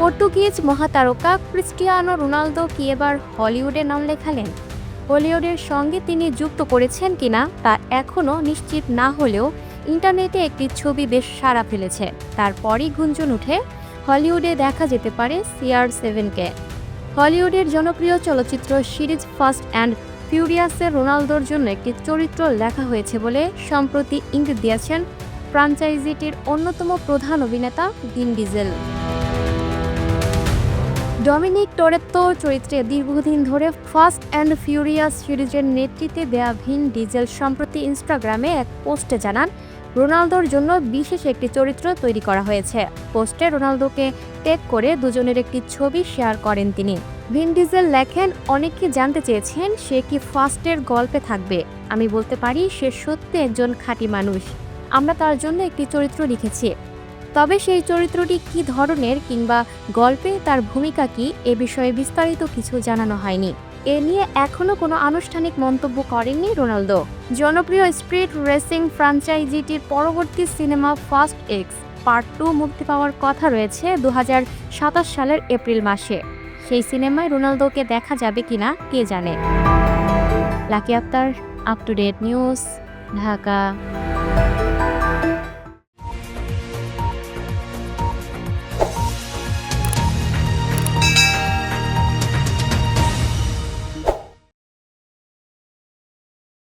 Portuguese মহাতারকা Cristiano Ronaldo কি এবার হলিউডে নাম লেখালেন? হলিউডের সঙ্গে তিনি যুক্ত করেছেন কিনা তা এখনও নিশ্চিত না হলেও ইন্টারনেটে একটি ছবি বেশ সাড়া ফেলেছে। তারপরই গুঞ্জন উঠে, হলিউডে দেখা যেতে পারে সিআর সেভেনকে। হলিউডের জনপ্রিয় চলচ্চিত্র সিরিজ ফার্স্ট অ্যান্ড ফিউরিয়াসের রোনালদোর জন্য একটি চরিত্র লেখা হয়েছে বলে সম্প্রতি ইঙ্গিত দিয়েছেন ফ্রাঞ্চাইজিটির অন্যতম প্রধান অভিনেতা ভিন ডিজেল। ডমিনিক টোরেত্তো চরিত্রে দীর্ঘদিন ধরে ফাস্ট অ্যান্ড ফিউরিয়াস সিরিজের নেতৃত্বে দেয়া ভিন ডিজেল সম্প্রতি ইনস্টাগ্রামে এক পোস্টে জানান, রোনালদোর জন্য বিশেষ একটি চরিত্র তৈরি করা হয়েছে। পোস্টে রোনালদোকে ট্যাগ করে দুজনের একটি ছবি শেয়ার করেন তিনি। ভিন ডিজেল লেখেন, অনেকে জানতে চেয়েছেন, সে কি ফাস্টের গল্পে থাকবে? আমি বলতে পারি, সে সত্যি একজন খাঁটি মানুষ। আমরা তার জন্য একটি চরিত্র লিখেছি। তবে সেই চরিত্রটি কী ধরনের কিংবা গল্পে তার ভূমিকা কি, এ বিষয়ে বিস্তারিত কিছু জানানো হয়নি। এ নিয়ে এখনও কোনো আনুষ্ঠানিক মন্তব্য করেননি রোনালদো। জনপ্রিয় স্ট্রিট রেসিং ফ্রাঞ্চাইজিটির পরবর্তী cinema Fast X part two মুক্তি পাওয়ার কথা রয়েছে দু হাজার সাতাশ সালের এপ্রিল মাসে। সেই সিনেমায় রোনালদোকে দেখা যাবে কিনা, কে জানে? Lucky Akter up to date news Dhaka.